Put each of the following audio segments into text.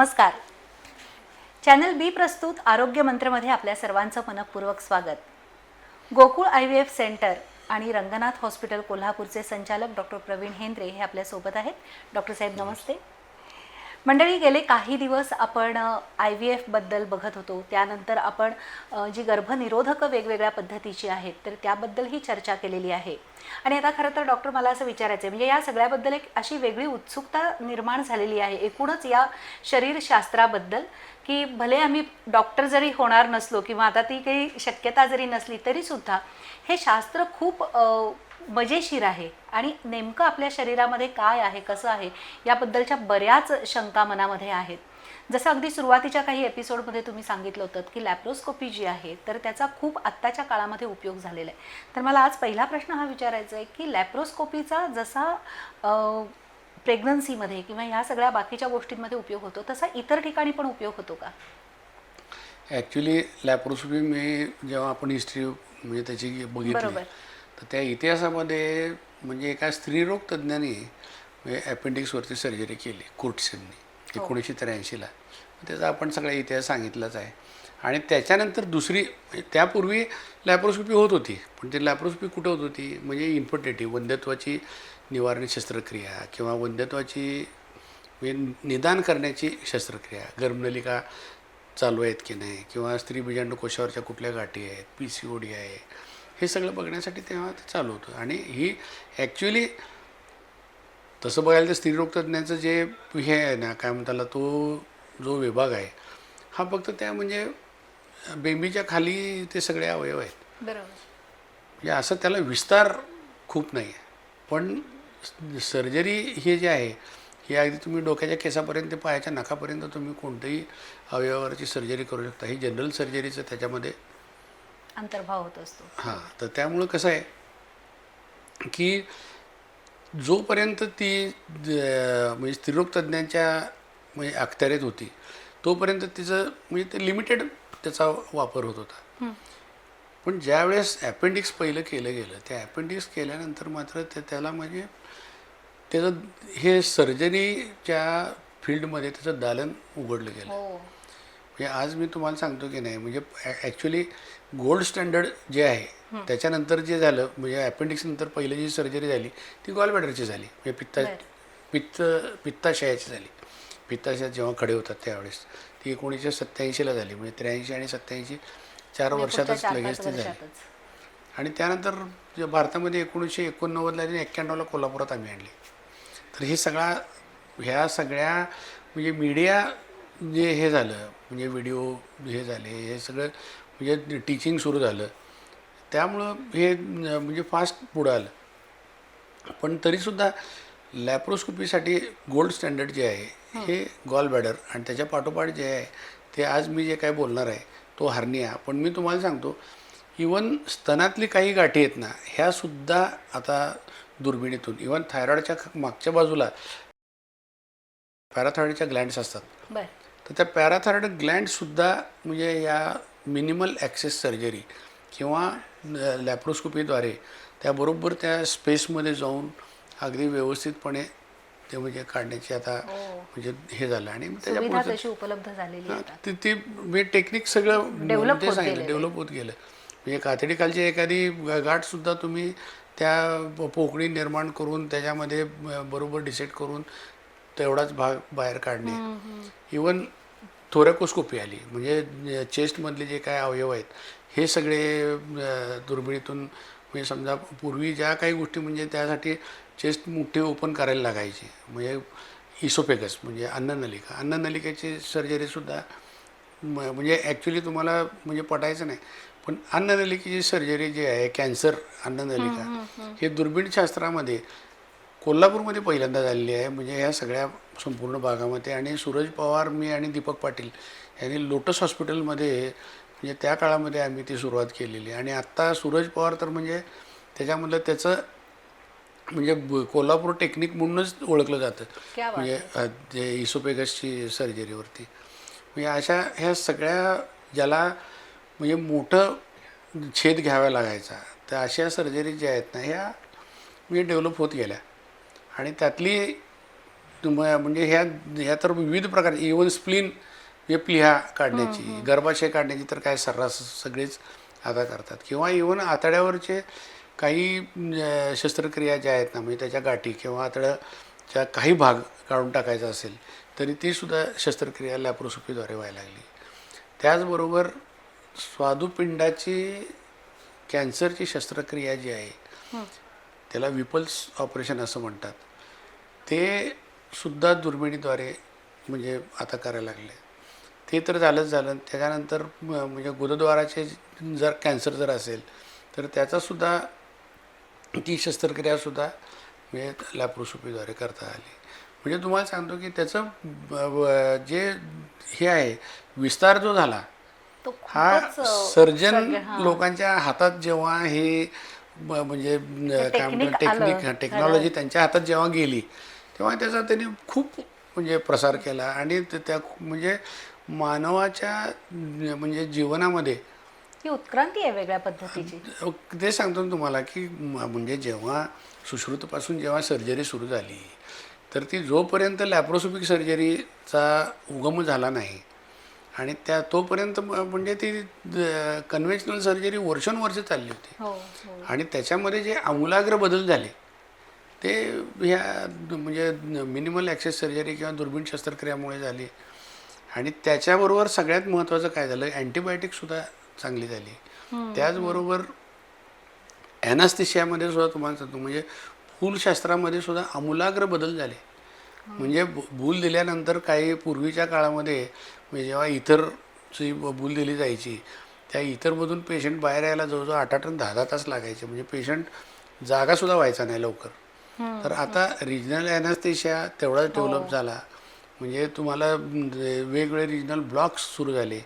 नमस्कार. चॅनल बी प्रस्तुत आरोग्य मंत्रमध्ये आपल्या सर्वांचं मनपूर्वक स्वागत. Gokul I V F centre आणि रंगनाथ हॉस्पिटल कोल्हापूरचे संचालक डॉक्टर प्रवीण हेंद्रे हे आपल्यासोबत आहेत. डॉक्टर साहेब नमस्ते. मंडळी गेले काही दिवस आपण आय व्ही एफबद्दल बघत होतो. त्यानंतर आपण जी गर्भनिरोधकं वेगवेगळ्या पद्धतीची आहेत तर त्याबद्दलही चर्चा केलेली आहे. आणि आता खरं तर डॉक्टर मला असं विचारायचं आहे म्हणजे या सगळ्याबद्दल एक अशी वेगळी उत्सुकता निर्माण झालेली आहे एकूणच या शरीरशास्त्राबद्दल की भले आम्ही डॉक्टर जरी होणार नसलो किंवा आता ती काही शक्यता जरी नसली तरीसुद्धा हे शास्त्र खूप मजेशीर आहे. आणि नेमकं आपल्या शरीरामध्ये काय आहे कसं आहे याबद्दलच्या बऱ्याच शंका मनामध्ये आहेत. जसं अगदी सुरुवातीच्या काही एपिसोडमध्ये तुम्ही सांगितलं होतं की लॅप्रोस्कोपी जी आहे तर त्याचा खूप आत्ताच्या काळामध्ये उपयोग झालेला आहे. तर मला आज पहिला प्रश्न हा विचारायचा आहे की लॅप्रोस्कोपीचा जसा प्रेग्नन्सीमध्ये किंवा ह्या सगळ्या बाकीच्या गोष्टींमध्ये उपयोग होतो तसा इतर ठिकाणी पण उपयोग होतो का? ॲक्च्युली लॅप्रोस्कोपी मी जेव्हा आपण हिस्ट्री म्हणजे त्याची बघितली बरोबर. तर त्या इतिहासामध्ये म्हणजे एका स्त्रीरोग तज्ज्ञाने म्हणजे अपेंडिक्सवरती सर्जरी केली कुर्टसेननी एकोणीसशे त्र्याऐंशीला. त्याचा आपण सगळा इतिहास सांगितलाच आहे. आणि त्याच्यानंतर दुसरी म्हणजे त्यापूर्वी लॅप्रोस्कोपी होत होती. पण ती लॅप्रोस्कोपी कुठं होत होती? म्हणजे इन्फर्टिलिटी वंध्यत्वाची निवारण शस्त्रक्रिया किंवा वंध्यत्वाची म्हणजे निदान करण्याची शस्त्रक्रिया. गर्भनलिका चालू आहेत की नाही? किंवा स्त्री बीजांडू कोशावरच्या कुठल्या गाठी आहेत? पी सी ओ डी आहे. हे सगळं बघण्यासाठी तेव्हा ते चालू होतं. आणि ही ॲक्च्युली तसं बघायला तर स्त्रीरोगतज्ञाचं जे हे आहे ना काय म्हणताला तो जो विभाग आहे हा फक्त त्या म्हणजे बेंबीच्या खाली ते सगळे अवयव आहेत. बरोबर. म्हणजे असं त्याला विस्तार खूप नाही आहे पण सर्जरी हे जे आहे हे अगदी तुम्ही डोक्याच्या केसापर्यंत ते पायाच्या नखापर्यंत तुम्ही कोणत्याही अवयवावरची सर्जरी करू शकता. ही जनरल सर्जरीचं त्याच्यामध्ये अंतर्भाव होत असतो. हां तर त्यामुळं कसं आहे की जोपर्यंत ती म्हणजे स्त्रीरोग तज्ज्ञांच्या म्हणजे अखत्यारीत होती तोपर्यंत तिचं म्हणजे ते लिमिटेड त्याचा वापर होत होता. पण ज्यावेळेस ॲपेंडिक्स पहिलं केलं गेलं त्या ॲपेंडिक्स केल्यानंतर मात्र ते त्याला म्हणजे त्याचं हे सर्जरीच्या फील्डमध्ये त्याचं दालन उघडलं गेलं. हो. म्हणजे आज मी तुम्हाला सांगतो की नाही म्हणजे ॲक्च्युली गोल्ड स्टँडर्ड जे आहे त्याच्यानंतर जे झालं म्हणजे appendix नंतर पहिली जी सर्जरी झाली ती गॉलबॅडरची झाली. म्हणजे पित्ता. पित्त पित्ताशयाची झाली. पित्ताशयात जेव्हा खडे होतात त्यावेळेस ती एकोणीसशे सत्त्याऐंशीला झाली. म्हणजे त्र्याऐंशी आणि सत्त्याऐंशी चार म्हणजे वर्षातच लगेच ती झाली. आणि त्यानंतर जे भारतामध्ये एकोणीसशे एकोणनव्वदला आणि एक्क्याण्णवला कोल्हापुरात आम्ही आणली. तर हे सगळा ह्या सगळ्या म्हणजे मीडिया जे हे झालं म्हणजे व्हिडिओ हे झाले हे सगळं म्हणजे टीचिंग सुरू झालं. त्यामुळं हे म्हणजे फास्ट पुढं आलं. पण तरीसुद्धा लॅप्रोस्कोपीसाठी गोल्ड स्टँडर्ड जे आहे हे. गॉल बॅडर आणि त्याच्या पाठोपाठ जे आहे ते आज मी जे काय बोलणार आहे तो हर्निया. पण मी तुम्हाला सांगतो इवन स्तनातली काही गाठी आहेत ना ह्यासुद्धा आता दुर्बिणीतून इवन थायरॉइडच्या ख- मागच्या बाजूला पॅराथायरॉइडच्या ग्लँड्स असतात. तर त्या पॅराथायरॉइड ग्लँडसुद्धा म्हणजे या मिनिमल ॲक्सेस सर्जरी किंवा लॅप्रोस्कोपीद्वारे त्याबरोबर त्या स्पेसमध्ये जाऊन अगदी व्यवस्थितपणे ते म्हणजे काढण्याची आता हो. म्हणजे हे झालं आणि त्याच्या सुविधा पुढचं- तशी उपलब्ध झालेली. ते ते म्हणजे टेक्निक सगळं ते होत सांगितलं. डेव्हलप होत गेलं म्हणजे कातडी खालची एखादी गाठसुद्धा तुम्ही त्या पोकळी निर्माण करून त्याच्यामध्ये बरोबर डिसाईड करून तेवढाच भाग बाहेर काढणे इवन थोरॅकोस्कोपी आली. म्हणजे चेस्टमधले जे काय अवयव आहेत हे सगळे दुर्बिणीतून म्हणजे समजा पूर्वी ज्या काही गोष्टी म्हणजे त्यासाठी चेस्ट मोठी ओपन करायला लागायची. म्हणजे इसोपेगस म्हणजे अन्ननलिका. अन्ननलिकेची सर्जरीसुद्धा म- म्हणजे ॲक्च्युली तुम्हाला म्हणजे पटायचं नाही. पण अन्ननलिकेची सर्जरी जी आहे कॅन्सर अन्ननलिका हे दुर्बीणशास्त्रामध्ये कोल्हापूरमध्ये पहिल्यांदा झालेली आहे. म्हणजे ह्या सगळ्या संपूर्ण भागामध्ये आणि सूरज पवार मी आणि दीपक पाटील यांनी लोटस हॉस्पिटलमध्ये म्हणजे त्या काळामध्ये आम्ही ती सुरुवात केलेली. आहे आणि आत्ता सूरज पवार तर म्हणजे त्याच्यामधलं त्याचं म्हणजे ब- कोल्हापूर टेक्निक म्हणूनच ओळखलं जातं. म्हणजे जे इसोपेगसची सर्जरीवरती. म्हणजे अशा ह्या सगळ्या ज्याला म्हणजे मोठं छेद घ्यावा लागायचा तर अशा सर्जरी ज्या आहेत ना ह्या म्हणजे डेव्हलप होत गेल्या. आणि त्यातली म्हणजे ह्या ह्या तर विविध प्रकार इवन स्प्लीन प्लिहा काढण्याची गर्भाशय काढण्याची तर काय सर्रास सगळेच आता करतात. किंवा इवन आतड्यावरचे काही शस्त्रक्रिया ज्या आहेत ना म्हणजे त्याच्या गाठी किंवा आतड्याच्या काही भाग काढून टाकायचा असेल तरी ती सुद्धा शस्त्रक्रिया लॅप्रोस्कोपीद्वारे व्हायला लागली. त्याचबरोबर स्वादुपिंडाची कॅन्सरची शस्त्रक्रिया जी आहे त्याला विपल्स ऑपरेशन असं म्हणतात. ते सुद्धा दुर्बिणीद्वारे म्हणजे आता करायला लागले. ते तर झालंच झालं. त्याच्यानंतर म्हणजे गुदद्वाराचे जर कॅन्सर जर असेल तर त्याचासुद्धा ती शस्त्रक्रियासुद्धा म्हणजे लॅप्रोस्कोपीद्वारे करता आली. म्हणजे तुम्हाला सांगतो की त्याचं जे हे आहे विस्तार जो झाला तो हा सर्जन. लोकांच्या हातात जेव्हा हे म्हणजे काय म्हणतात टेक्निक टेक्नॉलॉजी त्यांच्या हातात जेव्हा गेली तेव्हा त्याचा त्यांनी खूप म्हणजे प्रसार केला आणि त्या म्हणजे मानवाच्या म्हणजे जीवनामध्ये ही उत्क्रांती आहे वेगळ्या पद्धतीची. ते सांगतो ना तुम्हाला की म्हणजे जेव्हा सुश्रुतपासून जेव्हा सर्जरी सुरू झाली तर ती जोपर्यंत लॅप्रोस्कोपिक सर्जरीचा उगम झाला नाही आणि त्या तोपर्यंत म्हणजे ती कन्व्हेन्शनल सर्जरी वर्षानुवर्ष चालली होती. हो हो. आणि त्याच्यामध्ये जे आमूलाग्र बदल झाले ते ह्या म्हणजे मिनिमल ॲक्सेस सर्जरी किंवा दुर्बीण शस्त्रक्रियामुळे झाली. आणि त्याच्याबरोबर सगळ्यात महत्त्वाचं काय झालं? अँटीबायोटिकसुद्धा चांगली झाली. त्याचबरोबर ॲनास्थिशियामध्ये सुद्धा तुम्हाला सांगतो म्हणजे फूलशास्त्रामध्ये सुद्धा आमूलाग्र बदल झाले. म्हणजे भूल दिल्यानंतर काही पूर्वीच्या काळामध्ये म्हणजे जेव्हा इथरची भूल दिली जायची त्या इथरमधून पेशंट बाहेर यायला जवळजवळ आठ आठ दहा दहा तास लागायचे. म्हणजे पेशंट जागासुद्धा व्हायचा नाही लवकर. तर आता रिजनल ॲनास्थेशिया तेवढाच डेव्हलप झाला. म्हणजे तुम्हाला म, वेगवेगळे रिजनल ब्लॉक्स सुरू झाले.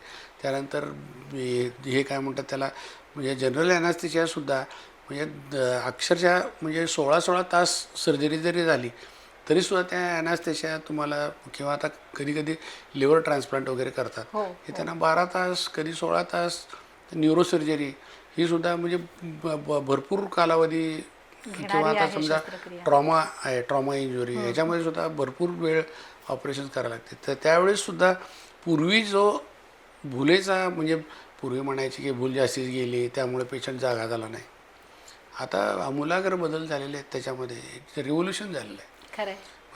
त्यानंतर हे हे काय म्हणतात त्याला म्हणजे जनरल ॲनास्थेशियासुद्धा म्हणजे अक्षरशः म्हणजे सोळा सोळा तास सर्जरी जरी झाली तरीसुद्धा त्या ॲनास्थेशिया तुम्हाला किंवा आता कधी कधी लिव्हर ट्रान्सप्लांट वगैरे करतात. हो, हे त्यांना बारा तास कधी सोळा तास न्यूरोसर्जरी ही सुद्धा म्हणजे भरपूर कालावधी किंवा आता समजा. ट्रॉमा आहे ट्रॉमा इंजुरी याच्यामध्ये सुद्धा भरपूर वेळ ऑपरेशन करावं लागते तर त्यावेळेस सुद्धा पूर्वी जो भुलेचा म्हणजे पूर्वी म्हणायचे की भूल जास्तीच गेली त्यामुळे पेशंट जागा झाला नाही. आता आमूलाग्र बदल झालेले आहेत त्याच्यामध्ये रिव्होल्युशन झालेलं आहे.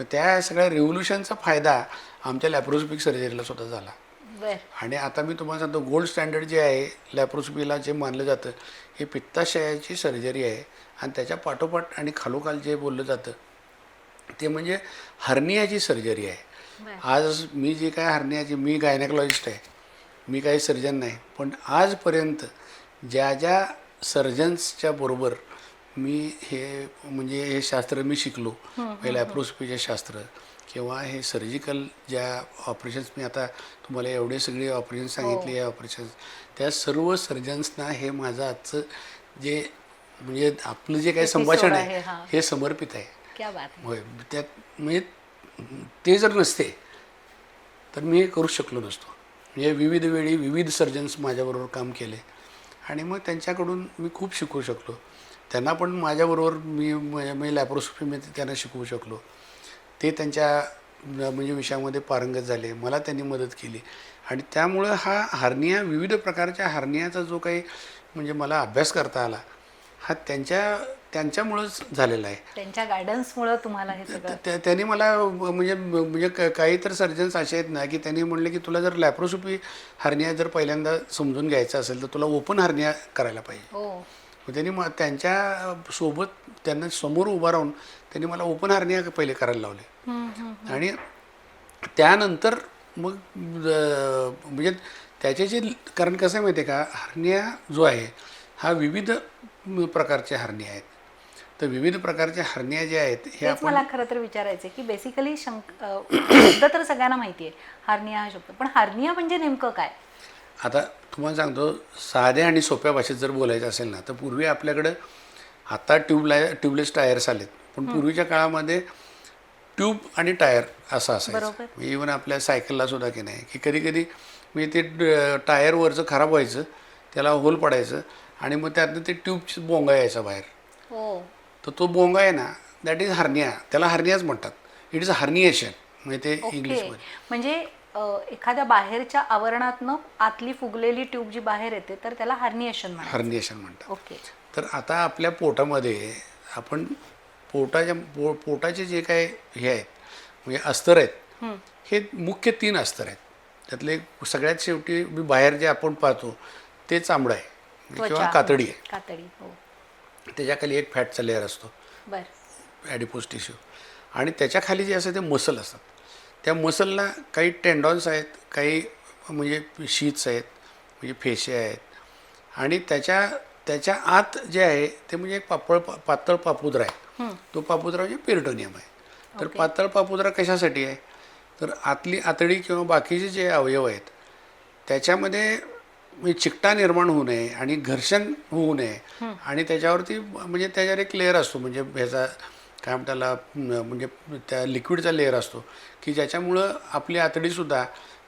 मग त्या सगळ्या रिव्होल्युशनचा फायदा आमच्या लॅप्रोस्कोपिक सर्जरीला सुद्धा झाला. आणि आता मी तुम्हाला सांगतो गोल्ड स्टँडर्ड जे आहे लॅप्रोस्कोपीला जे मानलं जातं हे पित्ताशयाची सर्जरी आहे. आणि त्याच्या पाठोपाठ आणि खालोखाल जे बोललं जातं ते म्हणजे हर्नियाची सर्जरी आहे. आज मी जे काय हर्नियाची मी गायनेकॉलॉजिस्ट आहे मी काही सर्जन नाही पण आजपर्यंत ज्या ज्या सर्जन्सच्या बरोबर मी हे म्हणजे हे शास्त्र मी शिकलो हे लॅप्रोस्कोपीचे शास्त्र किंवा हे सर्जिकल ज्या ऑपरेशन्स मी आता तुम्हाला एवढे सगळे ऑपरेशन सांगितले या ऑपरेशन्स त्या सर्व सर्जन्सना हे माझं आजचं जे म्हणजे आपलं जे काही संभाषण आहे, हा. समर्पित आहे. क्या बात आहे. होय त्यात म्हणजे ते जर नसते तर मी हे करू शकलो नसतो. म्हणजे विविध वेळी विविध सर्जन्स माझ्याबरोबर काम केले. आणि मग त्यांच्याकडून मी खूप शिकू शकलो. त्यांना पण माझ्याबरोबर मी म्हणजे मी लॅप्रोस्कोपीमध्ये त्यांना शिकवू शकलो. ते त्यांच्या म्हणजे विषयामध्ये पारंगत झाले. मला त्यांनी मदत केली. आणि त्यामुळं हा हार्निया विविध प्रकारच्या हार्नियाचा जो काही म्हणजे मला अभ्यास करता आला हा त्यांच्या त्यांच्यामुळंच झालेला आहे. त्यांच्या गायडन्समुळे तुम्हाला हे सगळं? त्या- त्यांनी मला म्हणजे म्हणजे क- काही तर सर्जन्स असे आहेत ना की त्यांनी म्हणले की तुला जर लॅप्रोस्कोपी हर्निया जर पहिल्यांदा समजून घ्यायचं असेल तर तुला ओपन हर्निया करायला पाहिजे. हो. मग त्यांनी मग त्यांच्यासोबत त्यांना समोर उभा राहून त्यांनी मला ओपन हर्निया पहिले करायला लावले. हम्म, हम्म. आणि त्यानंतर मग अं, म्हणजे त्याचे जे कारण कसं आहे माहिती आहे का? हर्निया जो आहे हा विविध प्रकारचे हर्निया आहेत. तर विविध प्रकारच्या हर्निया जे आहेत हे आपण मला खरं तर विचारायचं की बेसिकली शंक शब्द तर सगळ्यांना माहिती आहे हार्निया हा शब्द. पण हार्निया म्हणजे नेमकं काय? आता तुम्हाला सांगतो साध्या आणि सोप्या भाषेत जर बोलायचं असेल ना तर पूर्वी आपल्याकडं आता ट्यूबलाय ट्यूबलेस टायर्स आलेत. पण पूर्वीच्या काळामध्ये ट्यूब आणि टायर असं बरोबर. असायचं इवन आपल्या सायकलला सुद्धा की नाही की कधी कधी मी ते टायरवरचं खराब व्हायचं त्याला होल पडायचं आणि मग त्यातनं ते ट्यूबची बोंगा यायचा बाहेर. हो. तर तो बोंगा आहे ना दॅट इज हर्निया त्याला हर्नियाच म्हणतात. इट इज हर्निएशन म्हणजे ते इंग्लिशमध्ये म्हणजे एखाद्या बाहेरच्या आवरणातनं आतली फुगलेली ट्यूब जी बाहेर येते तर त्याला हार्निएशन म्हणतात. हर्निएशन म्हणतात. ओके. तर आता आपल्या पोटामध्ये आपण पोटाच्या पो पोटाचे जे काय हे आहेत म्हणजे अस्तर आहेत हं. मुख्य तीन अस्तर आहेत. त्यातले सगळ्यात शेवटी मी बाहेर जे आपण पाहतो ते चांबडं आहे. किंवा कातडी. आहे कातडी हो. त्याच्याखाली एक फॅटचा लेअर असतो. बर. Adipose tissue. आणि त्याच्याखाली जे असतं ते मसल असतात. त्या मसलला काही टेंडॉन्स आहेत काही म्हणजे शीट्स आहेत म्हणजे फेशे आहेत. आणि त्याच्या त्याच्या आत जे आहे ते म्हणजे एक पापळ पातळ पापुद्रा आहे. तो पापुद्रा म्हणजे पेरिटोनियम आहे. तर पातळ पापुद्रा कशासाठी आहे? तर आतली आतडी किंवा बाकीचे जे अवयव आहेत त्याच्यामध्ये म्हणजे चिकटा निर्माण होऊ नये आणि घर्षण होऊ नये. आणि त्याच्यावरती म्हणजे त्याच्यावर एक लेअर असतो म्हणजे ह्याचा काय न- म्हणजे त्या लिक्विडचा लेअर असतो की ज्याच्यामुळं आपली आतडीसुद्धा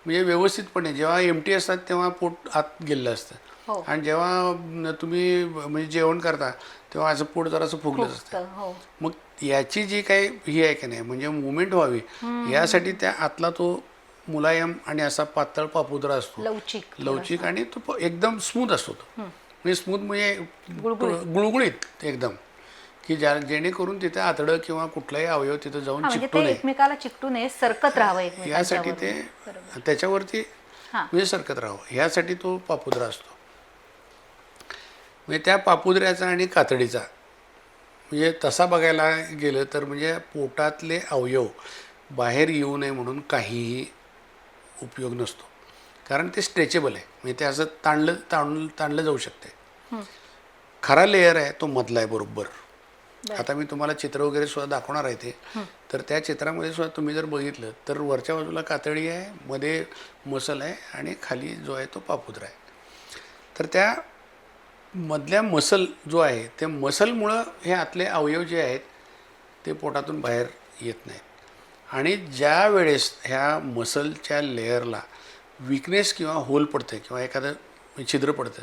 म्हणजे व्यवस्थितपणे जेव्हा एम टी असतात तेव्हा पोट आत गेलेलं हो. असतं आणि जेव्हा तुम्ही म्हणजे जेवण करता तेव्हा असं पोट जरासं फुगलं असतं. हो. मग याची जी काही ही आहे की नाही म्हणजे मुवमेंट व्हावी यासाठी त्या आतला तो मुलायम आणि असा पातळ पापुद्रा असतो. लवचिक. लवचिक आणि तो एकदम स्मूथ असतो तो. म्हणजे स्मूथ म्हणजे गुळगुळीत. एकदम. की ज्या जेणेकरून तिथे आतडं किंवा कुठलाही अवयव तिथे जाऊन म्हणजे चिकटू नये. एकमेकाला चिकटू नये सरकत राहावं यासाठी ते. त्याच्यावरती. म्हणजे सरकत राहावं. ह्यासाठी तो पापुद्रा असतो. म्हणजे त्या पापुद्र्याचा आणि कातडीचा म्हणजे तसा बघायला गेलं तर म्हणजे पोटातले अवयव बाहेर येऊ नये म्हणून काहीही उपयोग नसतो. कारण ते स्ट्रेचेबल आहे. म्हणजे ते असं ताणलं ताणलं ताणलं जाऊ शकते. खरा लेअर आहे तो मधला आहे बरोबर. आता मी तुम्हाला चित्र वगैरे सुद्धा दाखवणार आहे ते. तर त्या चित्रामध्ये सुद्धा तुम्ही जर बघितलं तर वरच्या बाजूला कातडी आहे मध्ये मसल आहे आणि खाली जो आहे तो पापुद्रा आहे. तर त्या मधल्या मसल जो आहे त्या मसलमुळं हे आतले अवयव जे आहेत ते पोटातून बाहेर येत नाहीत. आणि ज्या वेळेस ह्या मसलच्या लेअरला विकनेस किंवा होल पडतं किंवा एखादं छिद्र पडतं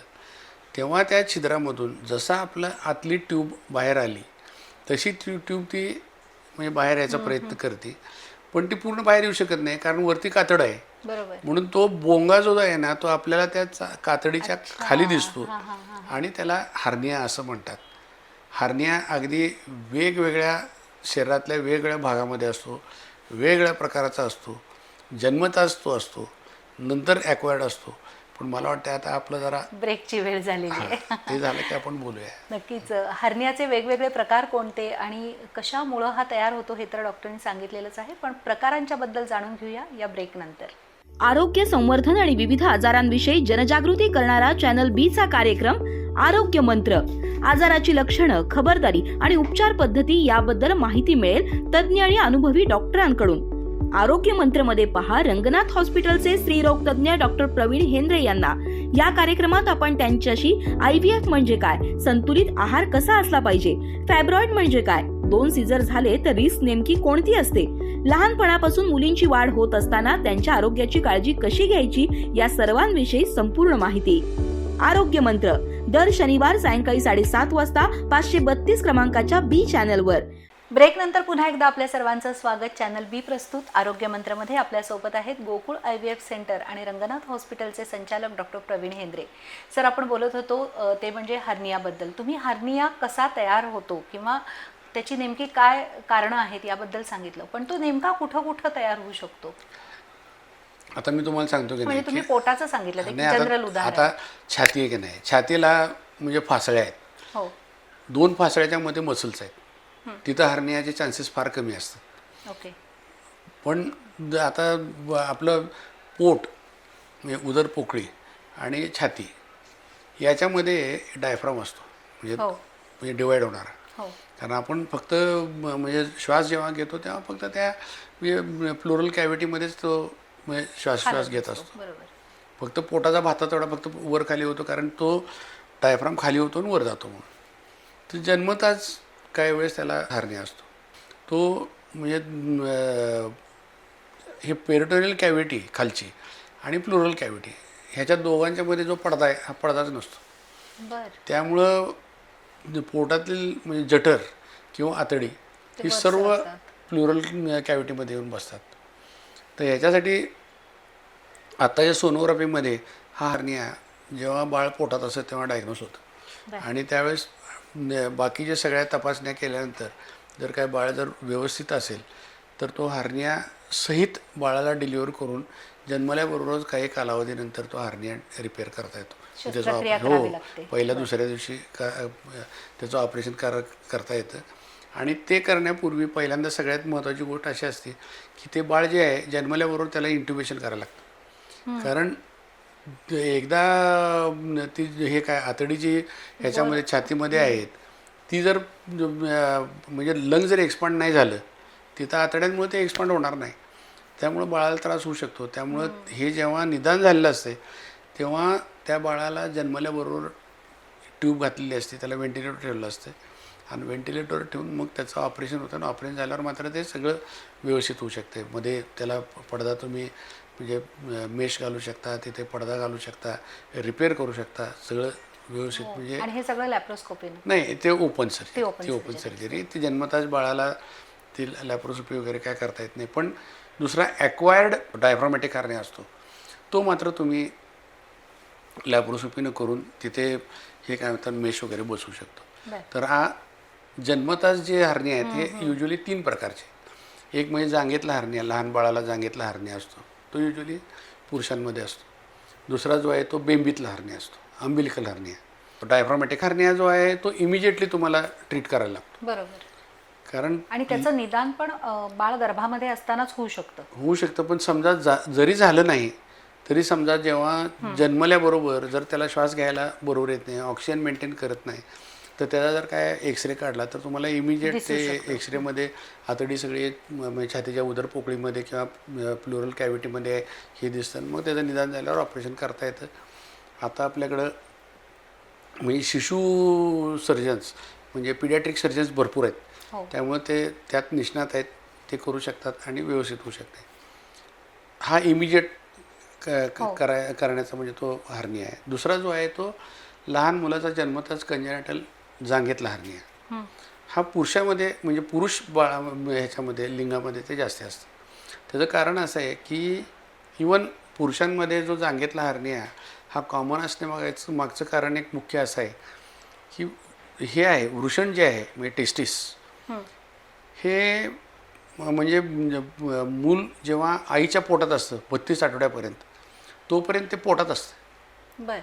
तेव्हा त्या छिद्रामधून जसा आपलं आतली ट्यूब बाहेर आली तशी ट्यूब ट्यूब ती म्हणजे बाहेर यायचा प्रयत्न करते. पण ती पूर्ण बाहेर येऊ शकत नाही कारण वरती कातड आहे. म्हणून तो बोंगा जो आहे ना तो आपल्याला त्या कातडीच्या खाली दिसतो आणि त्याला हार्निया असं म्हणतात. हार्निया अगदी वेगवेगळ्या शरीरातल्या वेगवेगळ्या भागामध्ये असतो. वेगवेगळ्या प्रकाराचा असतो. जन्मताच तो असतो. नंतर ॲक्वायर्ड असतो. पण मला वाटतं आता आपलं जरा ब्रेकची वेळ झालेली आहे. ते झालं की आपण बोलूया. नक्कीच. हरण्याचे वेगवेगळे प्रकार कोणते आणि कशामुळं हा तयार होतो हे तर डॉक्टरांनी सांगितलेलंच आहे. पण प्रकारांच्या बद्दल जाणून घेऊया या ब्रेक नंतर. आरोग्य संवर्धन आणि विविध आजारांविषयी जनजागृती करणारा चॅनल बी चा कार्यक्रम आरोग्य मंत्र. आजाराची लक्षणं खबरदारी आणि उपचार पद्धती याबद्दल माहिती मिळेल तज्ज्ञ आणि अनुभवी डॉक्टरांकडून. आरोग्य मंत्रमध्ये पहा रंगनाथ हॉस्पिटलचे स्त्रीरोग तज्ज्ञ डॉक्टर प्रवीण हेंद्रे यांना. या कार्यक्रमात आपण त्यांच्याशी आय व्ही एफ म्हणजे काय संतुलित आहार कसा असला पाहिजे फॅब्रॉइड म्हणजे काय दोन सीझर झाले तर रिस्क नेमकी कोणती असते लहानपणापासून मुलींची वाढ होत असताना त्यांच्या आरोग्याची काळजी कशी घ्यायची या सर्वांविषयी संपूर्ण माहिती. आरोग्य मंत्र. दर शनिवार सायंकाळी साडेसात वाजता पाचशे बत्तीस क्रमांकाच्या बी चॅनलवर ब्रेक नंतर पुन्हा एकदा आपल्या सर्वांचं स्वागत. चॅनल बी प्रस्तुत. आरोग्य मंत्रमध्ये आपल्यासोबत आहेत Gokul I V F centre आणि रंगनाथ हॉस्पिटलचे संचालक डॉक्टर प्रवीण हेंद्रे. सर आपण बोलत होतो ते म्हणजे हर्नियाबद्दल. तुम्ही हर्निया कसा तयार होतो किंवा त्याची नेमकी काय कारणं आहेत याबद्दल सांगितलं. पण तो नेमका कुठं कुठं तयार होऊ शकतो? आता मी तुम्हाला सांगतो की म्हणजे नाही तुम्ही पोटाचं सांगितलं ते नाही, जनरल आता उदाहरण आता छाती आहे की नाही? छातीला म्हणजे फासळ्या आहेत. हो. दोन फासळ्याच्या मध्ये मसल्स आहेत. तिथं हरण्याचे चान्सेस फार कमी असतात. ओके. पण द- आता ब- आपलं पोट म्हणजे उदर पोकळी आणि छाती याच्यामध्ये डायफ्राम असतो. म्हणजे हो. म्हणजे डिवाईड होणारा. हो. कारण आपण फक्त म- म्हणजे श्वास जेव्हा घेतो तेव्हा फक्त त्या म्हणजे फ्लोरल कॅव्हिटीमध्येच तो म्हणजे श्वास श्वास घेत असतो. फक्त पोटाचा भाता तेवढा फक्त वर खाली होतो कारण तो डायफ्राम खाली होतो आणि वर जातो म्हणून. तर जन्मताच काही वेळेस त्याला हारणे असतो. तो म्हणजे हे पेरिटोरियल कॅव्हिटी खालची आणि प्लुरल कॅव्हिटी ह्याच्या दोघांच्या मध्ये जो पडदा आहे हा पडदाच नसतो. त्यामुळं जे पोटातील म्हणजे जठर किंवा आतडी ही सर्व. प्लुरल कॅव्हिटीमध्ये येऊन बसतात. तर ह्याच्यासाठी आत्ताच्या सोनोग्राफीमध्ये हा हर्निया जेव्हा बाळ पोटात असतं तेव्हा डायग्नोस होतं. आणि त्यावेळेस न- बाकीच्या सगळ्या तपासण्या केल्यानंतर जर काय बाळ जर व्यवस्थित असेल तर तो हर्निया सहित बाळाला डिलिव्हर करून जन्मल्याबरोबरच काही कालावधीनंतर तो हर्निया रिपेअर करता येतो त्याचं लागते. पहिल्या दुसऱ्या दिवशी का त्याचं ऑपरेशन कर करता येतं आणि ते करण्यापूर्वी पहिल्यांदा सगळ्यात महत्त्वाची गोष्ट अशी असते की ते बाळ जे आहे जन्मल्याबरोबर त्याला इंट्युबेशन करायला लागतं. कारण एकदा ती हे काय आतडीची ह्याच्यामध्ये छातीमध्ये आहेत ती जर म्हणजे लंग जर एक्सपांड नाही झालं तिथं आतड्यांमुळे ते एक्सपांड होणार नाही. त्यामुळं बाळाला त्रास होऊ शकतो. त्यामुळं हे जेव्हा निदान झालेलं असते तेव्हा त्या बाळाला जन्मल्याबरोबर ट्यूब घातलेली असते त्याला व्हेंटिलेटर ठेवलं असतं. आणि व्हेंटिलेटर ठेवून मग त्याचं ऑपरेशन होतं. आणि ऑपरेशन झाल्यावर मात्र ते सगळं व्यवस्थित होऊ शकते. मध्ये त्याला पडदा तुम्ही म्हणजे मेश घालू शकता तिथे पडदा घालू शकता रिपेअर करू शकता सगळं व्यवस्थित म्हणजे हे सगळं लॅप्रोस्कोपीनं नाही ते ओपन सर्जरी ती ओपन सर्जरी ती जन्मताच बाळाला ती लॅप्रोस्कोपी वगैरे काय करता येत नाही. पण दुसरा ॲक्वायर्ड डायफ्रामॅटिक हार्निया असतो. तो मात्र तुम्ही लॅप्रोस्कोपीनं करून तिथे हे काय म्हणतात मेश वगैरे बसवू शकतो. तर हा जन्मताच जे हरणे आहेत हे युजली तीन प्रकारचे एक म्हणजे जांगेतला हरनिया लहान बाळाला जांगेतला हरनिया असतो. तो युजली पुरुषांमध्ये असतो. दुसरा जो आहे तो बेंबीतला हरनिया असतो. अंबिलिकल हरनिया डायफ्रामॅटिक हरनिया जो आहे तो इमिजिएटली तुम्हाला ट्रीट करायला लागतो. बरोबर. कारण आणि त्याचं निदान पण बाळ गर्भामध्ये असतानाच होऊ शकतं. होऊ शकतं पण समजा जा जरी झालं नाही तरी समजा जेव्हा जन्मल्याबरोबर जर त्याला श्वास घ्यायला बरोबर येत नाही ऑक्सिजन मेंटेन करत नाही तर त्याचा जर काय एक्सरे काढला तर तुम्हाला इमिजिएट ते. एक्सरेमध्ये आतडी सगळी म्हणजे छातीच्या उदर पोकळीमध्ये किंवा प्लुरल कॅव्हिटीमध्ये हे दिसतं. मग त्याचं निदान झाल्यावर ऑपरेशन करता येतं. आता आपल्याकडं म्हणजे शिशू सर्जन्स म्हणजे पिडियाट्रिक सर्जन्स भरपूर आहेत. हो. त्यामुळे ते त्यात निष्णात आहेत. ते करू शकतात आणि व्यवस्थित होऊ शकते. हा इमिजिएट हो. कराय करण्याचा म्हणजे तो हरनिया आहे. दुसरा जो आहे तो लहान मुलाचा जन्मताच कंजॅनिटल जांगेतला हरनिया हं. हा पुरुषामध्ये म्हणजे पुरुष बाळा ह्याच्यामध्ये लिंगामध्ये ते जास्त असतं. त्याचं कारण असं आहे की इवन पुरुषांमध्ये जो जांगेतला हरनिया हा कॉमन असण्यामागायचं मागचं कारण एक मुख्य असं आहे की हे आहे वृषण जे आहे म्हणजे टेस्टिस. हं. म्हणजे मूल जेव्हा आईच्या पोटात असतं बत्तीस आठवड्यापर्यंत तोपर्यंत ते पोटात असतं. बर.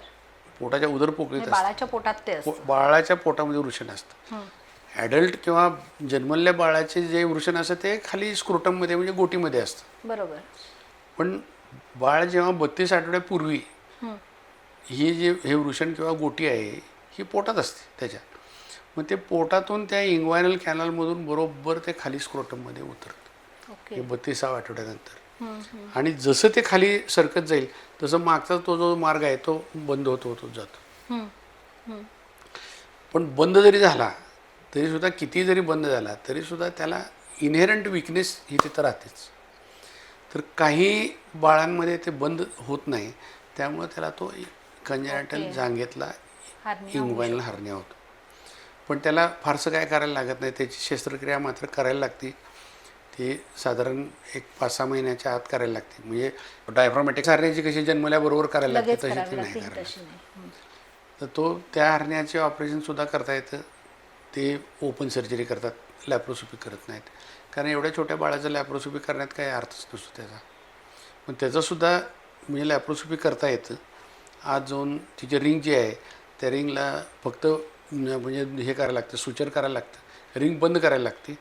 पोटाच्या उदरपोकळीत म्हणजे बाळाच्या पोटात ते असतं. बाळाच्या पोटामध्ये वृषण असतं. हं. ॲडल्ट किंवा जन्मलेल्या बाळाचे जे वृषण असतं ते खाली स्क्रोटममध्ये म्हणजे गोटीमध्ये असतं. बरोबर. पण बाळ जेव्हा बत्तीस आठवड्यापूर्वी हं. ही जे हे वृषण किंवा गोटी आहे ही पोटात असते त्याच्यात. मग ते पोटातून त्या इंग्वायनल कॅनलमधून बरोबर ते खाली स्क्रोटममध्ये उतरतं. ओके. हे बत्तीसाव्या आठवड्यानंतर. आणि जसं ते खाली सरकत जाईल तसं मागचा तो जो मार्ग आहे तो बंद होत होत जातो. पण बंद जरी झाला तरी सुद्धा किती जरी बंद झाला तरी सुद्धा त्याला इनहेरंट विकनेस ही तिथं राहतेच. तर काही बाळांमध्ये ते बंद होत नाही त्यामुळे त्याला तो कंजॅनिटल ओके. जांगेतला इंग्वायनल हरण्या होतो. पण त्याला फारसं काय करायला लागत नाही त्याची शस्त्रक्रिया मात्र करायला लागते. ती साधारण एक पाच सहा महिन्याच्या आत करायला लागते म्हणजे डायफ्रामॅटिक हरण्याची कशी जन्मल्याबरोबर करायला लागते तशी ती नाही करायला. तर तो त्या हरण्याचे ऑपरेशनसुद्धा करता येतं. ते ओपन सर्जरी करतात लॅप्रोस्कोपी करत नाहीत. कारण एवढ्या छोट्या बाळाचं लॅप्रोस्कोपी करण्यात काही अर्थच नसतो त्याचा. पण त्याचंसुद्धा म्हणजे लॅप्रोस्कोपी करता येतं. आज जाऊन तिची रिंग जी आहे त्या रिंगला फक्त म्हणजे हे करायला लागतं सुचर करायला लागतं. रिंग बंद करायला लागते.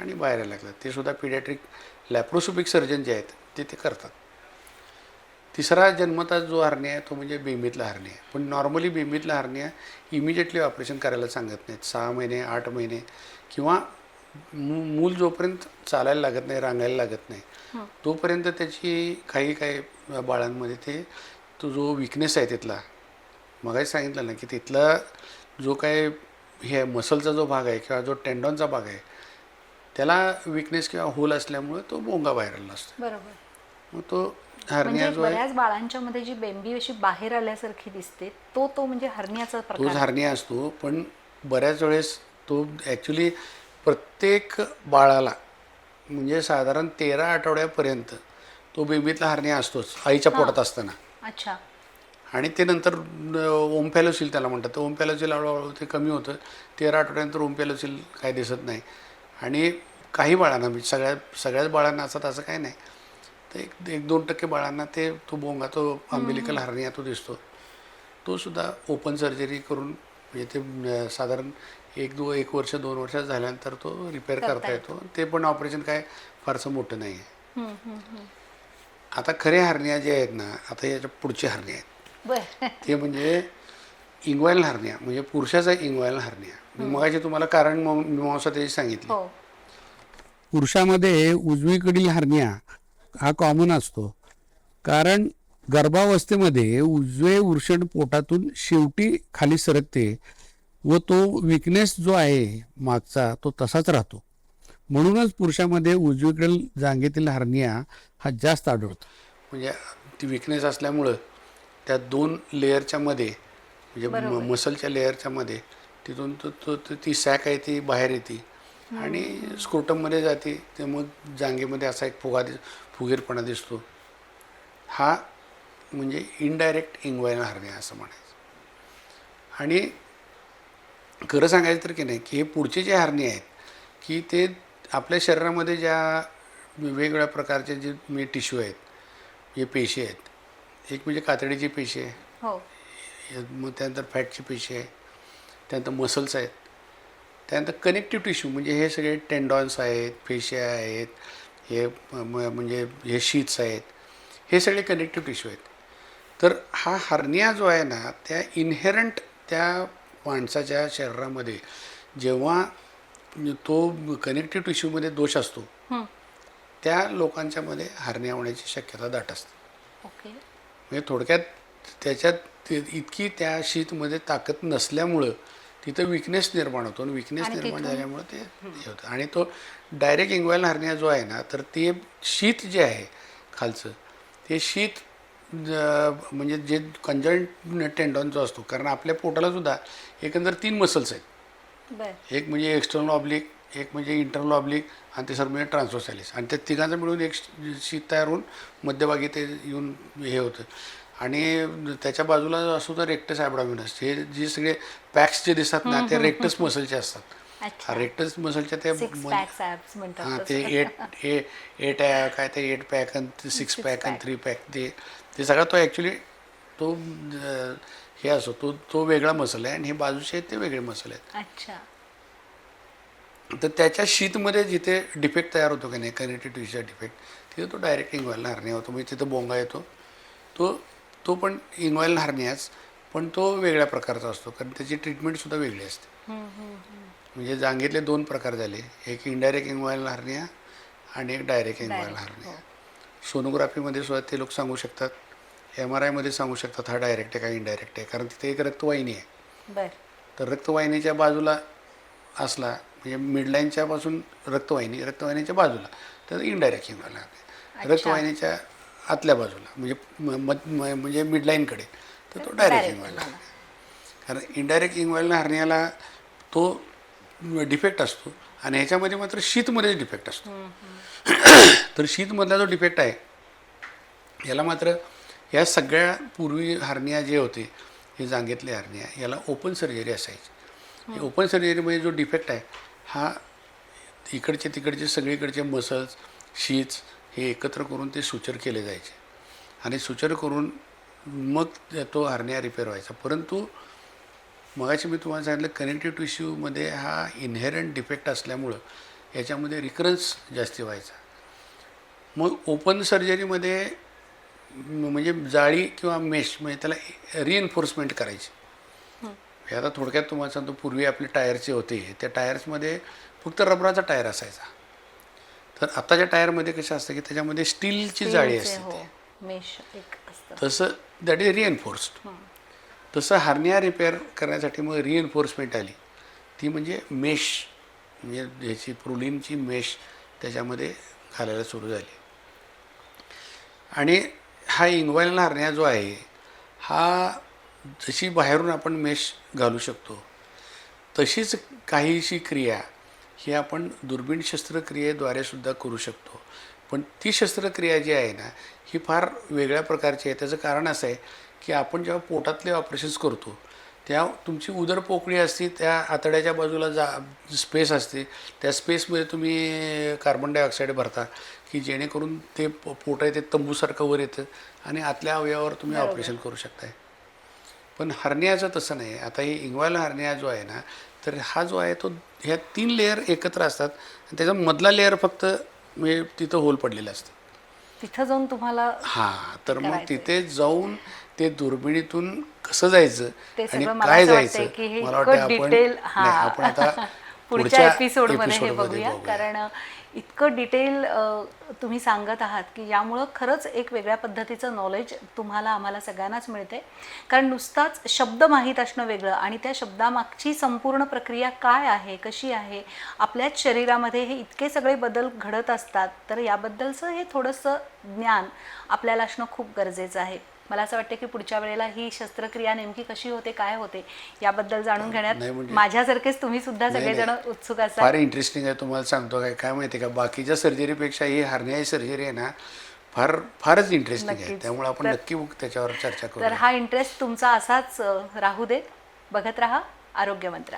आणि बाहेर यायला लागतात ते सुद्धा पिडियाट्रिक लॅप्रोस्कोपिक सर्जन जे आहेत ते ते करतात. तिसरा जन्मता जो हरणे आहे तो म्हणजे बेंबीतला हरणे आहे पण नॉर्मली बेंबीतला हरणे इमिजिएटली ऑपरेशन करायला सांगत नाहीत. सहा महिने आठ महिने किंवा मूल जोपर्यंत चालायला लागत नाही रांगायला लागत नाही तोपर्यंत त्याची काही काही बाळांमध्ये ते तो जो विकनेस आहे तिथला मगाही सांगितलं ना की तिथला जो काय हे मसलचा जो भाग आहे किंवा जो टेंडॉनचा भाग आहे त्याला विकनेस किंवा होल असल्यामुळे तो बोंगा बाहेर आला असतो बरोबर. मग तो हरनिया म्हणजे जो आहे बऱ्याच बाळांच्या मध्ये जी बेंबी अशी बाहेर आल्यासारखी दिसते तो तो म्हणजे हरण्याचा तोच हरनिया असतो पण बऱ्याच वेळेस तो ॲक्च्युली प्रत्येक बाळाला म्हणजे साधारण तेरा आठवड्यापर्यंत तो बेबीतला हरनिया असतोच आईच्या पोटात असताना. अच्छा. आणि ते नंतर ओमफॅलोसिल त्याला म्हणतात. ओमफॅलोसिल हळूहळू ते कमी होतं. तेरा आठवड्यानंतर ओमफॅलोसिल काही दिसत नाही. आणि काही बाळांना म्हणजे सगळ्या सगळ्याच बाळांना असतात असं काही नाही. तर एक एक दोन टक्के बाळांना ते तो बोंगा तो अंबिलिकल हरनिया तो दिसतो. तो सुद्धा ओपन सर्जरी करून म्हणजे ते साधारण एक दो एक वर्ष दोन वर्ष झाल्यानंतर तो रिपेअर करता येतो. ते पण ऑपरेशन काय फारसं मोठं नाही आहे. आता खरे हरनिया जे आहेत ना आता याच्या पुढचे हरनिया आहेत. ते म्हणजे इंग्वायल हरनिया म्हणजे पुरुषाचा इंग्वायल हरनिया मी मगाशी तुम्हाला कारण मौ- मीमांसा त्याची सांगितली. हो. पुरुषामध्ये उजवीकडील हरनिया हा कॉमन असतो. कारण गर्भावस्थेमध्ये उजवे वृषण पोटातून शेवटी खाली सरकते व तो विकनेस जो आहे मागचा तो तसाच राहतो. म्हणूनच पुरुषामध्ये उजवीकडील जांगेतील हरनिया हा जास्त आढळतो. म्हणजे ती विकनेस असल्यामुळं त्या दोन लेअरच्या मध्ये म्हणजे म- मसलच्या लेअरच्या मध्ये तिथून तो, तो, सॅक आहे ती बाहेर येते. आणि स्क्रोटममध्ये जाते ते मग जांगेमध्ये असा एक फुगा दिस फुगीरपणा दिसतो. हा म्हणजे इनडायरेक्ट इंग्वायन हरणे असं म्हणायचं. आणि खरं सांगायचं तर की नाही की हे पुढचे जे हरणे आहेत की ते आपल्या शरीरामध्ये ज्या वेगवेगळ्या प्रकारचे जे टिश्यू आहेत जे पेशी आहेत एक म्हणजे कातडीची पेशी आहे. हो. मग त्यानंतर फॅटची पेशी आहे त्यानंतर मसल्स आहेत त्यानंतर कनेक्टिव्ह टिश्यू म्हणजे हे सगळे टेंडॉन्स आहेत फेशिया आहेत हे म्हणजे हे शीट्स आहेत हे सगळे कनेक्टिव्ह टिश्यू आहेत. तर हा हर्निया जो आहे ना त्या इन्हेरंट त्या माणसाच्या शरीरामध्ये जेव्हा तो कनेक्टिव्ह टिश्यूमध्ये दोष असतो. त्या लोकांच्यामध्ये हर्निया होण्याची शक्यता दाट असते. ओके. म्हणजे थोडक्यात त्याच्यात ते इतकी त्या शीतमध्ये ताकद नसल्यामुळं तिथं विकनेस निर्माण होतो. आणि विकनेस निर्माण झाल्यामुळं ते हे होतं. आणि तो डायरेक्ट इंग्वायल हरनिया जो आहे ना तर ते शीत जे आहे खालचं ते शीत म्हणजे जे कंजंट टेंडॉन जो असतो कारण आपल्या पोटाला सुद्धा एकंदर तीन मसल्स आहेत. एक म्हणजे एक्सटर्नल ऑब्लिक एक म्हणजे इंटरनल ऑब्लिक आणि ते सर्व म्हणजे ट्रान्सोसॅलिस आणि त्या तिघांचं मिळून एक शीत तयार होऊन मध्यभागी ते येऊन हे होतं. आणि त्याच्या बाजूला जो असतो तर रेक्टस ॲबडॉमिनस हे जे सगळे पॅक्स जे दिसतात ना ते रेक्टस मसलचे असतात. रेक्टस मसलच्या ते हां. ते एट ए एट काय ते एट पॅक आणि सिक्स पॅक आणि थ्री पॅक ते ते सगळा तो ॲक्च्युली तो हे असतो तो तो वेगळा मसल आहे आणि हे बाजूचे आहेत ते वेगळे मसल आहेत. अच्छा. तर त्याच्या शीतमध्ये जिथे डिफेक्ट तयार होतो की नाही कनेक्टिव्ह टिश्यूचा डिफेक्ट तिथे तो डायरेक्ट इंग्वायल हरनिया होतो म्हणजे तिथं बोंगा येतो तो तो पण इंग्वायल हरनियाच पण तो वेगळ्या प्रकारचा असतो कारण त्याची ट्रीटमेंटसुद्धा वेगळी असते. म्हणजे जांगेतले दोन प्रकार झाले एक इनडायरेक्ट इंग्वायल हरनिया आणि एक डायरेक्ट Direct, हरनिया. सोनोग्राफीमध्ये सुद्धा ते लोक सांगू शकतात एम आर आयमध्ये सांगू शकतात हा डायरेक्ट आहे का इनडायरेक्ट आहे कारण तिथे एक रक्तवाहिनी आहे तर रक्तवाहिनीच्या बाजूला असला म्हणजे मिडलाईनच्या पासून रक्तवाहिनी रक्तवाहिनीच्या बाजूला तर इनडायरेक्ट हिंगायला अच्छा. रक्तवाहिनीच्या आतल्या बाजूला म्हणजे म्हणजे मिडलाईनकडे तर तो डायरेक्ट हिंगायला. कारण इनडायरेक्ट इंग्वायला हरण्याला तो डिफेक्ट असतो आणि ह्याच्यामध्ये मात्र शीतमध्ये डिफेक्ट असतो. तर शीतमधला जो डिफेक्ट आहे याला मात्र या सगळ्या पूर्वी हरनिया जे होते हे जांगेतले हरनिया याला ओपन सर्जरी असायची. ओपन सर्जरीमध्ये जो डिफेक्ट आहे हा इकडचे तिकडचे सगळीकडचे मसल्स शीट्स हे एकत्र करून ते सुचर केले जायचे. आणि सुचर करून मग तो हरण्या रिपेअर व्हायचा. परंतु मगाशी मी तुम्हाला सांगितलं कनेक्टिव्ह टिश्यूमध्ये हा इनहेरंट डिफेक्ट असल्यामुळं याच्यामध्ये रिकरन्स जास्ती व्हायचा. मग ओपन सर्जरीमध्ये म्हणजे जाळी किंवा मेश म्हणजे त्याला रिएन्फोर्समेंट करायची. हे आता थोडक्यात तुम्हाला सांगतो पूर्वी आपले टायरचे होते. त्या टायर्समध्ये फक्त रबराचा टायर असायचा. तर आताच्या टायरमध्ये कसं असतं की त्याच्यामध्ये स्टीलची जाळी असते हो मेश एक असतं. तसं दॅट इज रिएन्फोर्स्ड तसं हार्निया रिपेअर करण्यासाठी मग रिएन्फोर्समेंट आली. ती म्हणजे मेश म्हणजे ह्याची प्रोलिनची मेश त्याच्यामध्ये घालायला सुरू झाली. आणि हा इंग्वायला हार्निया जो आहे हा जशी बाहेरून आपण मेश घालू शकतो तशीच काहीशी क्रिया ही आपण दुर्बीण शस्त्रक्रियेद्वारे सुद्धा करू शकतो. पण ती शस्त्रक्रिया जी आहे ना ही फार वेगळ्या प्रकारची आहे. त्याचं कारण असं आहे की आपण जेव्हा पोटातले ऑपरेशन्स करतो त्या तुमची उदर पोकळी असते त्या आतड्याच्या बाजूला जा स्पेस असते. त्या स्पेसमध्ये तुम्ही कार्बन डायऑक्साईड भरता की जेणेकरून ते प- पोट आहे ते तंबूसारखं वर येतं आणि आतल्या अवयवावर तुम्ही ऑपरेशन करू शकताय. पण हर्नियाचं तसं नाही. आता ही इंग्वाल हर्निया जो आहे ना तर हा जो आहे तो ह्या तीन लेअर एकत्र असतात आणि त्याचा मधला लेअर फक्त म्हणजे तिथं होल पडलेलं असतं तिथं जाऊन तुम्हाला हां तर मग. तिथे जाऊन ते दुर्बिणीतून कसं जायचं ते आणि सगळं मला काय असं वाटतंय जायचं की हे मला इतकं वाटतं आपण डिटेल नाही, हा आपण आता पुढच्या एपिसोडमध्ये हे episodeमध्ये बघूया. कारण इतकं डिटेल तुम्ही सांगत आहात की यामुळं खरंच एक वेगळ्या पद्धतीचं नॉलेज तुम्हाला आम्हाला सगळ्यांनाच मिळते. कारण नुसताच शब्द माहीत असणं वेगळं आणि त्या शब्दामागची संपूर्ण प्रक्रिया काय आहे कशी आहे आपल्याच शरीरामध्ये हे इतके सगळे बदल घडत असतात. तर याबद्दलचं हे थोडंसं ज्ञान आपल्याला असणं खूप गरजेचं आहे. मला असं वाटतं की पुढच्या वेळेला ही शस्त्रक्रिया नेमकी कशी होते काय होते याबद्दल जाणून घेण्यात म्हणजे- माझ्यासारखेच तुम्ही सुद्धा सगळेजण. उत्सुक असाल. फार इंटरेस्टिंग आहे तुम्हाला सांगतो काय काय माहिती का? बाकीच्या सर्जरीपेक्षा ही हर्निया सर्जरी आहे ना फार फारच इंटरेस्टिंग आहे. त्यामुळे आपण तर- नक्की त्याच्यावर चर्चा तर करू हा इंटरेस्ट तुमचा असाच राहू देत. बघत राहा आरोग्य मंत्रा